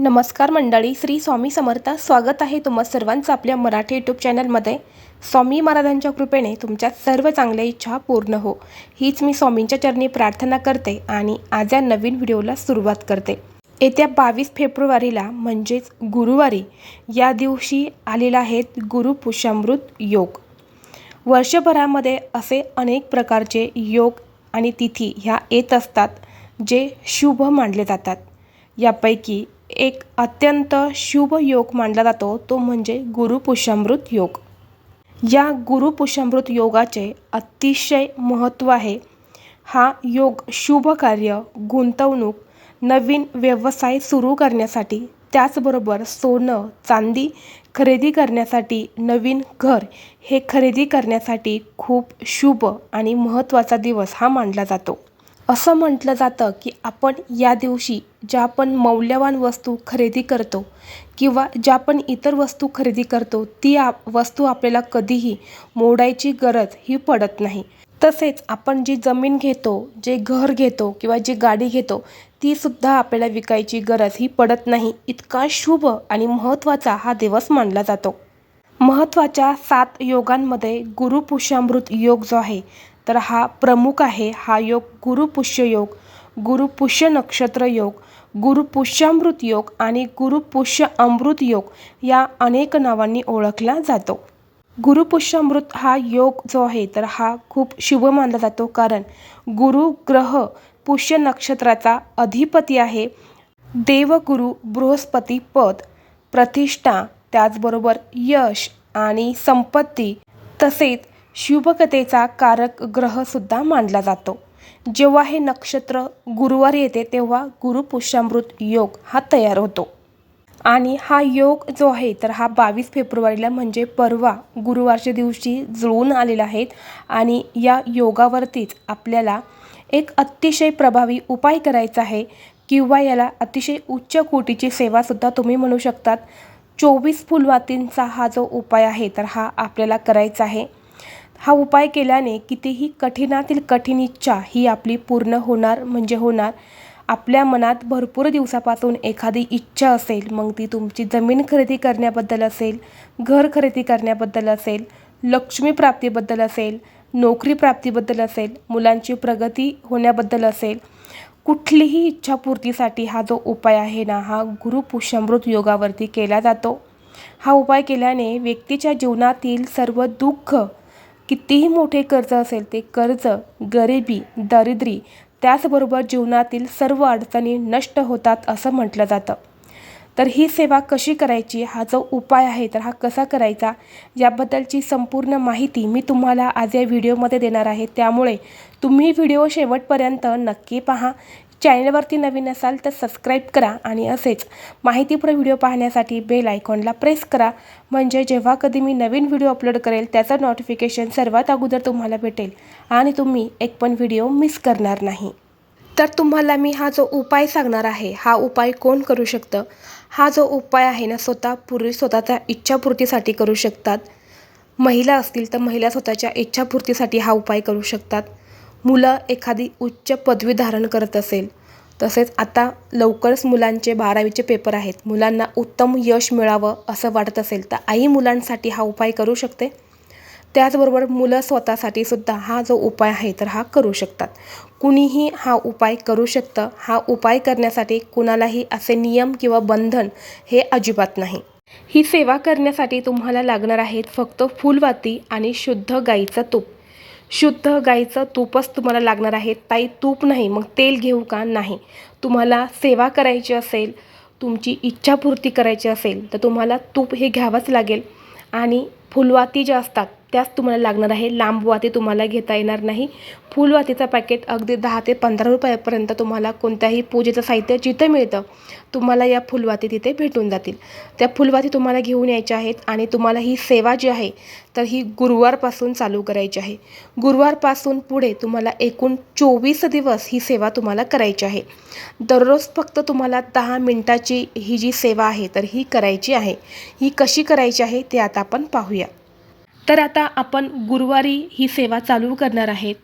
नमस्कार मंडळी श्री स्वामी समर्थ. स्वागत आहे तुम्हा सर्वांचं आपल्या मराठी यूट्यूब चॅनलमध्ये स्वामी महाराजांच्या कृपेने तुमच्या सर्व चांगल्या इच्छा पूर्ण हो. हीच मी स्वामींच्या चरणी प्रार्थना करते आणि आज या नवीन व्हिडिओला सुरुवात करते. येत्या बावीस फेब्रुवारीला म्हणजेच गुरुवारी या दिवशी आलेला आहेत गुरुपुषामृत योग. वर्षभरामध्ये असे अनेक प्रकारचे योग आणि तिथी ह्या येत असतात जे शुभ मानले जातात. यापैकी एक अत्यंत शुभ योग मानला जातो तो म्हणजे गुरुपुषामृत योग. या गुरुपुष्यामृत योगाचे अतिशय महत्त्व आहे. हा योग शुभ कार्य गुंतवणूक नवीन व्यवसाय सुरू करण्यासाठी त्याचबरोबर सोनं चांदी खरेदी करण्यासाठी नवीन घर हे खरेदी करण्यासाठी खूप शुभ आणि महत्त्वाचा दिवस हा मानला जातो. असं म्हटलं जातं की आपण या दिवशी ज्या आपण मौल्यवान वस्तू खरेदी करतो किंवा ज्या आपण इतर वस्तू खरेदी करतो ती आप वस्तू आपल्याला कधीही मोडायची गरज ही पडत नाही. तसेच आपण जी जमीन घेतो जे घर घेतो किंवा जी गाडी घेतो तीसुद्धा आपल्याला विकायची गरज ही पडत नाही. इतका शुभ आणि महत्त्वाचा हा दिवस मानला जातो. महत्त्वाच्या सात योगांमध्ये गुरुपुष्यामृत योग जो आहे तर हा प्रमुख आहे. हा योग गुरुपुष्य योग गुरुपुष्य नक्षत्र योग गुरुपुष्यामृत योग आणि गुरुपुष्य अमृत योग या अनेक नावांनी ओळखला जातो. गुरुपुष्यामृत हा योग जो आहे तर हा खूप शुभ मानला जातो. कारण गुरु ग्रह पुष्य नक्षत्राचा अधिपती आहे. देवगुरु बृहस्पती पद प्रतिष्ठा त्याचबरोबर यश आणि संपत्ती तसेच शुभकथेचा कारक ग्रहसुद्धा मानला जातो. जेव्हा हे नक्षत्र गुरुवारी येते तेव्हा गुरुपुष्यामृत योग हा तयार होतो. आणि हा योग जो आहे तर हा बावीस फेब्रुवारीला म्हणजे परवा गुरुवारच्या दिवशी जुळून आलेला आहे आणि या योगावरतीच आपल्याला एक अतिशय प्रभावी उपाय करायचा आहे किंवा याला अतिशय उच्च कोटीची सेवासुद्धा तुम्ही म्हणू शकतात. चोवीस फुलवातींचा हा जो उपाय आहे तर हा आपल्याला करायचा आहे. हा उपाय केल्याने कितीही कठीणातील कठीण इच्छा ही आपली पूर्ण होणार म्हणजे होणार. आपल्या मनात भरपूर दिवसापासून एखादी इच्छा असेल मग ती तुमची जमीन खरेदी करण्याबद्दल असेल घर खरेदी करण्याबद्दल असेल लक्ष्मी प्राप्तीबद्दल असेल नोकरी प्राप्तीबद्दल असेल मुलांची प्रगती होण्याबद्दल असेल कुठलीही इच्छापूर्तीसाठी हा जो उपाय आहे ना हा गुरुपुष्यामृत योगावरती केला जातो. हा उपाय केल्याने व्यक्तीच्या जीवनातील सर्व दुःख कितीही मोठे कर्ज असेल ते कर्ज गरिबी दारिद्री त्याचबरोबर जीवनातील सर्व अडचणी नष्ट होतात असं म्हटलं जातं. तर ही सेवा कशी करायची? हा जो उपाय आहे तर हा कसा करायचा? याबद्दलची संपूर्ण माहिती मी तुम्हाला आज या व्हिडिओमध्ये देणार आहे. त्यामुळे तुम्ही व्हिडिओ शेवटपर्यंत नक्की पहा. चॅनलवरती नवीन असाल तर सबस्क्राईब करा आणि असेच माहितीपूर्ण व्हिडिओ पाहण्यासाठी बेल आयकॉनला प्रेस करा. म्हणजे जेव्हा कधी मी नवीन व्हिडिओ अपलोड करेल त्याचं नोटिफिकेशन सर्वात अगोदर तुम्हाला भेटेल आणि तुम्ही एक पण व्हिडिओ मिस करणार नाही. तर तुम्हाला मी हा जो उपाय सांगणार आहे हा उपाय कोण करू शकतं? हा जो उपाय आहे ना स्वतः पुरुष स्वतःच्या इच्छापूर्तीसाठी करू शकतात. महिला असतील तर महिला स्वतःच्या इच्छापूर्तीसाठी हा उपाय करू शकतात. मुलं एखादी उच्च पदवी धारण करत असेल तसेच आता लवकरच मुलांचे बारावीचे पेपर आहेत. मुलांना उत्तम यश मिळावं असं वाटत असेल तर आई मुलांसाठी हा उपाय करू शकते? त्याचबरोबर मुलं स्वतःसाठी सुद्धा हा जो उपाय आहे तर हा करू शकतात. कुणीही हा उपाय करू शकतं. हा उपाय करण्यासाठी कुणालाही असे नियम किंवा बंधन हे अजिबात नाही. ही सेवा करण्यासाठी तुम्हाला लागणार आहेत फक्त फुलवाती आणि शुद्ध गाईचं तूप. शुद्ध गाईचं तूपच तुम्हाला लागणार आहे. ताई तूप नाही मग तेल घेऊ का? नाही. तुम्हाला सेवा करायची असेल तुमची इच्छापूर्ती करायची असेल तर तुम्हाला तूप हे घ्यावंच लागेल. आणि फुलवाती ज्या असतात त्याच तुम्हाला लागणार आहे. लांब वाती तुम्हाला घेता येणार नाही. फुलवातीचं पॅकेट अगदी दहा ते पंधरा रुपयापर्यंत तुम्हाला कोणत्याही पूजेचं साहित्य जिथं मिळतं तुम्हाला या फुलवाती तिथे भेटून जातील. त्या फुलवाती तुम्हाला घेऊन यायच्या आहेत आणि तुम्हाला ही सेवा जी आहे तर ही गुरुवारपासून चालू करायची आहे. गुरुवारपासून पुढे तुम्हाला एकूण चोवीस दिवस ही सेवा तुम्हाला करायची आहे. दररोज फक्त तुम्हाला दहा मिनटाची ही जी सेवा आहे तर ही करायची आहे. ही कशी करायची आहे ते आता आपण पाहूया. तर आता आपण गुरुवारी ही सेवा चालू करणार आहेत.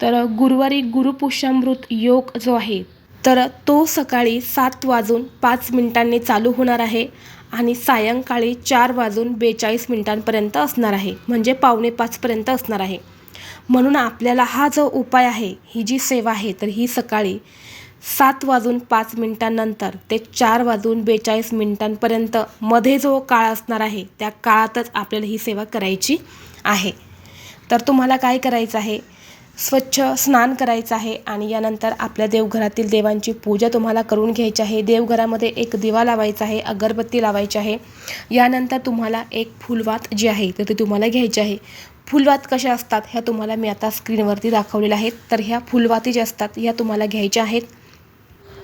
तर गुरुवारी गुरुपुष्यामृत योग जो आहे तर तो सकाळी सात वाजून पाच मिनिटांनी चालू होणार आहे आणि सायंकाळी चार वाजून बेचाळीस मिनिटांपर्यंत असणार आहे. म्हणजे पावणे पाचपर्यंत असणार आहे. म्हणून आपल्याला हा जो उपाय आहे ही जी सेवा आहे तर ही सकाळी सात वाजून पाच मिनिटांनंतर ते चार वाजून बेचाळीस मिनिटांपर्यंत मध्ये जो काळ असणार आहे त्या काळातच आपल्याला ही सेवा करायची आहे. तर तुम्हाला काय करायचं आहे? स्वच्छ स्नान करायचं आहे आणि यानंतर आपल्या देवघरातील देवांची पूजा तुम्हाला करून घ्यायची आहे. देवघरामध्ये एक दिवा लावायचा आहे अगरबत्ती लावायची आहे. यानंतर तुम्हाला एक फुलवात जी आहे तर ती तुम्हाला घ्यायची आहे. फुलवात कशा असतात ह्या तुम्हाला मी आता स्क्रीनवरती दाखवलेल्या आहेत. तर ह्या फुलवाती ज्या असतात ह्या तुम्हाला घ्यायच्या आहेत.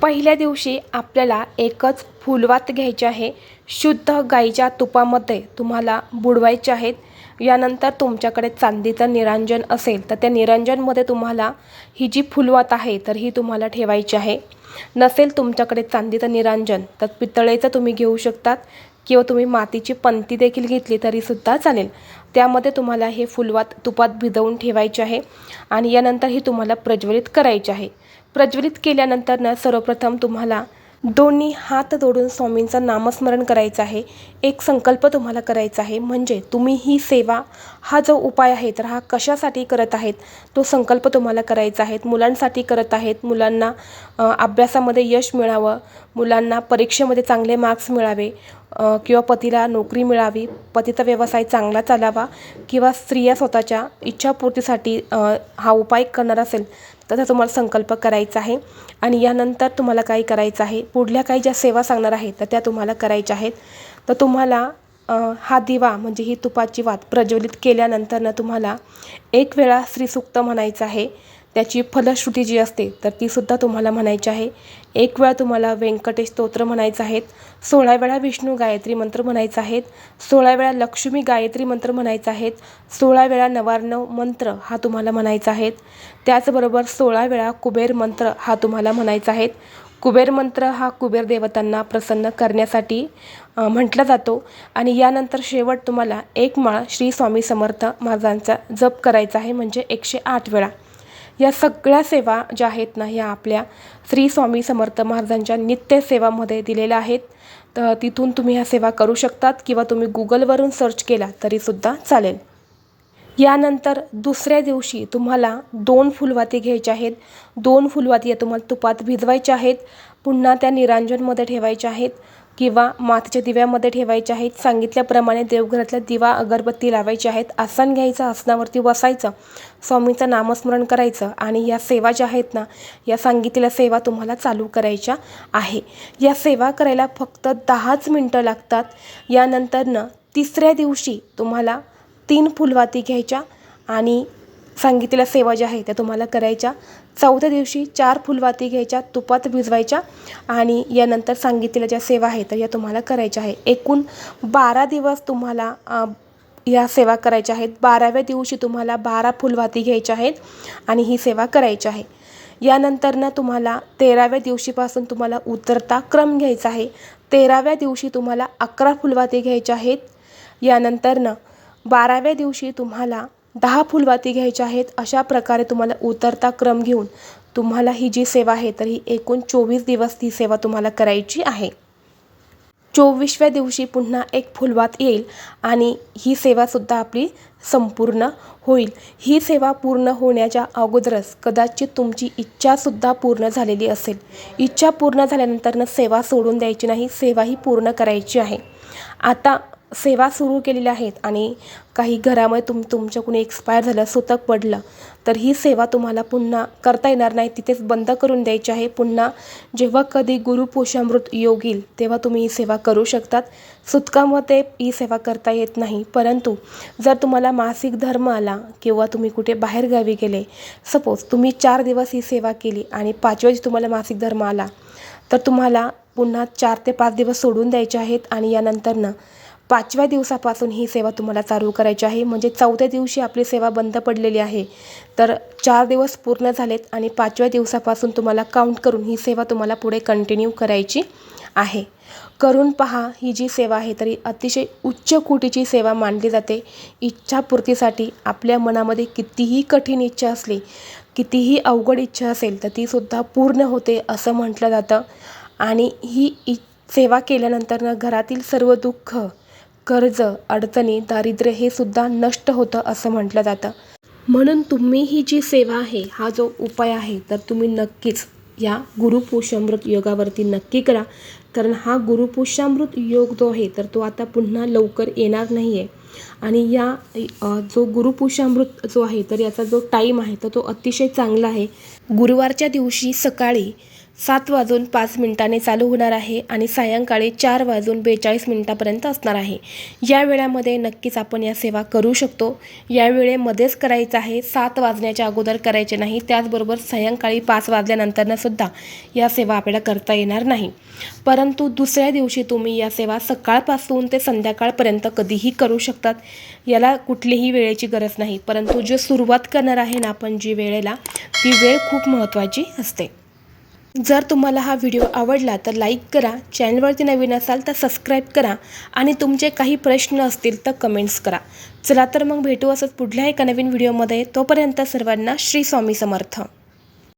पहिल्या दिवशी आपल्याला एकच फुलवात घ्यायची आहे. शुद्ध गाईच्या तुपामध्ये तुम्हाला बुडवायचे आहेत. यानंतर तुमच्याकडे चांदीचं निरांजन असेल तर त्या निरांजनमध्ये तुम्हाला ही जी फुलवात आहे तर ही तुम्हाला ठेवायची आहे. नसेल तुमच्याकडे चांदीचं निरांजन तर पितळेचं तुम्ही घेऊ शकतात किंवा तुम्ही मातीची पंती देखील घेतली तरीसुद्धा चालेल. त्यामध्ये तुम्हाला हे फुलवात तुपात भिजवून ठेवायचे आहे आणि यानंतर ही तुम्हाला प्रज्वलित करायची आहे. प्रज्वलित केल्यानंतर ना सर्वप्रथम तुम्हाला दोन्ही हात जोडून स्वामींचं नामस्मरण करायचं आहे. एक संकल्प तुम्हाला करायचा आहे. म्हणजे तुम्ही ही सेवा हा जो उपाय आहे तर हा कशासाठी करत आहेत? तो संकल्प तुम्हाला करायचा आहे. मुलांसाठी करत आहेत. मुलांना अभ्यासामध्ये यश मिळावं. मुलांना परीक्षेमध्ये चांगले मार्क्स मिळावे. किंवा पतीला नोकरी मिळावी पतीचा व्यवसाय चांगला चालावा किंवा स्त्रिया स्वतःच्या इच्छापूर्तीसाठी हा उपाय करणार असेल तर त्याचा तुम्हाला संकल्प करायचा आहे. आणि यानंतर तुम्हाला काय करायचं आहे? पुढल्या काही ज्या सेवा सांगणार आहेत तर त्या तुम्हाला करायच्या आहेत. तर तुम्हाला हा दिवा म्हणजे ही तुपाची वात प्रज्वलित केल्यानंतर ना तुम्हाला एक वेळा श्रीसूक्त म्हणायचं आहे. त्याची फलश्रुती जी असते तर तीसुद्धा तुम्हाला म्हणायची आहे. एक वेळा तुम्हाला व्यंकटेश स्तोत्र म्हणायचं आहेत सोळा वेळा विष्णू गायत्री मंत्र म्हणायचं आहेत सोळा वेळा लक्ष्मी गायत्री मंत्र म्हणायचं आहेत सोळा वेळा नवार्णव मंत्र हा तुम्हाला म्हणायचा आहेत. त्याचबरोबर सोळा वेळा कुबेर मंत्र हा तुम्हाला म्हणायचा आहेत. कुबेर मंत्र हा कुबेर देवतांना प्रसन्न करण्यासाठी म्हटला जातो. आणि यानंतर शेवट तुम्हाला एक माळ श्री स्वामी समर्थ महाराजांचा जप करायचा आहे म्हणजे एकशे आठ वेळा. या सगळ्या सेवा ज्या आहेत ना ह्या आपल्या श्री स्वामी समर्थ महाराजांच्या नित्य सेवामध्ये दिलेल्या आहेत. तर तिथून तुम्ही ह्या सेवा करू शकतात किंवा तुम्ही गुगलवरून सर्च केला तरीसुद्धा चालेल. यानंतर दुसऱ्या दिवशी तुम्हाला दोन फुलवाती घ्यायच्या आहेत. दोन फुलवाती या तुम्हाला तुपात भिजवायच्या आहेत. पुन्हा त्या निरांजनमध्ये ठेवायच्या आहेत. किंवा मातीच्या दिव्यामध्ये ठेवायच्या आहेत. सांगितल्याप्रमाणे देवघरातल्या दिवा अगरबत्ती लावायची आहेत. आसन घ्यायचं आसनावरती बसायचं. स्वामीचं नामस्मरण करायचं आणि या सेवा ज्या आहेत ना या सांगितलेल्या सेवा तुम्हाला चालू करायच्या आहे. या सेवा करायला फक्त दहाच मिनटं लागतात. यानंतरनं तिसऱ्या दिवशी तुम्हाला तीन फुलवाती घ्यायच्या आणि सांगितलेल्या सेवा ज्या आहेत त्या तुम्हाला करायच्या. चौथ्या दिवशी चार फुलवाती घ्यायच्या तुपात भिजवायच्या आणि यानंतर सांगितलेल्या ज्या सेवा आहेत तर या तुम्हाला करायच्या आहे एकूण बारा दिवस तुम्हाला या सेवा करायच्या आहेत. बाराव्या दिवशी तुम्हाला बारा फुलवाती घ्यायच्या आहेत आणि ही सेवा करायची आहे. यानंतर ना तुम्हाला तेराव्या दिवशीपासून तुम्हाला उतरता क्रम घ्यायचा आहे. तेराव्या दिवशी तुम्हाला अकरा फुलवाती घ्यायच्या आहेत. यानंतरनं बाराव्या दिवशी तुम्हाला दहा फुलवाती घ्यायच्या आहेत अशा प्रकारे तुम्हाला उतरता क्रम घेऊन तुम्हाला ही जी सेवा आहे तर ही एकूण चोवीस दिवस ती सेवा तुम्हाला करायची आहे. चोवीसव्या दिवशी पुन्हा एक फुलवात येईल आणि ही सेवासुद्धा आपली संपूर्ण होईल. ही सेवा पूर्ण होण्याच्या अगोदरच कदाचित तुमची इच्छासुद्धा पूर्ण झालेली असेल. इच्छा पूर्ण झाल्यानंतरनं सेवा सोडून द्यायची नाही सेवा ही पूर्ण करायची आहे. आता सेवा सुरू केलेल्या आहेत आणि काही घरामध्ये तुम तुमच्या कुणी एक्सपायर झालं सुतक पडलं तर ही सेवा तुम्हाला पुन्हा करता येणार नाही. तिथेच बंद करून द्यायची आहे. पुन्हा जेव्हा कधी गुरुपोषामृत योग येईल तेव्हा तुम्ही ही सेवा करू शकतात. सुतकामध्ये ही सेवा करता येत नाही. परंतु जर तुम्हाला मासिक धर्म आला किंवा तुम्ही कुठे बाहेरगावी गेले सपोज तुम्ही चार दिवस ही सेवा केली आणि पाचव्या दिवशी तुम्हाला मासिक धर्म आला तर तुम्हाला पुन्हा चार ते पाच दिवस सोडून द्यायचे आहेत आणि यानंतरनं पाचव्या दिवसापासून ही सेवा तुम्हाला चालू करायची आहे. म्हणजे चौथ्या दिवशी आपली सेवा बंद पडलेली आहे. तर चार दिवस पूर्ण झालेत आणि पाचव्या दिवसापासून तुम्हाला काउंट करून ही सेवा तुम्हाला पुढे कंटिन्यू करायची आहे. करून पहा ही जी सेवा आहे तरी अतिशय उच्च कोटीची सेवा मानली जाते. इच्छापूर्तीसाठी आपल्या मनामध्ये कितीही कठीण इच्छा असली कितीही अवघड इच्छा असेल तर तीसुद्धा पूर्ण होते असं म्हटलं जातं. आणि ही इ सेवा केल्यानंतर घरातील सर्व दुःख कर्ज अडचणी दारिद्र्य हे सुद्धा नष्ट होतं असं म्हटलं जातं. म्हणून तुम्ही ही जी सेवा आहे हा जो उपाय आहे तर तुम्ही नक्कीच या गुरुपुष्यामृत योगावरती नक्की करा. कारण हा गुरुपुष्यामृत योग जो आहे तर तो आता पुन्हा लवकर येणार नाही आहे आणि या जो गुरुपुष्यामृत जो आहे तर याचा जो टाईम आहे तर तो अतिशय चांगला आहे. गुरुवारच्या दिवशी सकाळी सात वाजून पाच मिनिटाने चालू होणार आहे आणि सायंकाळी चार वाजून बेचाळीस मिनिटापर्यंत असणार आहे. या वेळामध्ये नक्कीच आपण या सेवा करू शकतो. या वेळेमध्येच करायचं आहे. सात वाजण्याच्या अगोदर करायचे नाही. त्याचबरोबर सायंकाळी पाच वाजल्यानंतरनं सुद्धा या सेवा आपल्याला करता येणार नाही. परंतु दुसऱ्या दिवशी तुम्ही या सेवा सकाळपासून ते संध्याकाळपर्यंत कधीही करू शकतात. याला कुठलीही वेळेची गरज नाही. परंतु जे सुरुवात करणार आहे ना आपण जी वेळेला ती वेळ खूप महत्त्वाची असते. जर तुम्हाला हा व्हिडिओ आवडला तर लाईक करा. चॅनलवरती नवीन असाल तर सबस्क्राईब करा. आणि तुमचे काही प्रश्न असतील तर कमेंट्स करा. चला तर मग भेटू असंच पुढल्या एका नवीन व्हिडिओमध्ये तोपर्यंत सर्वांना श्री स्वामी समर्थ.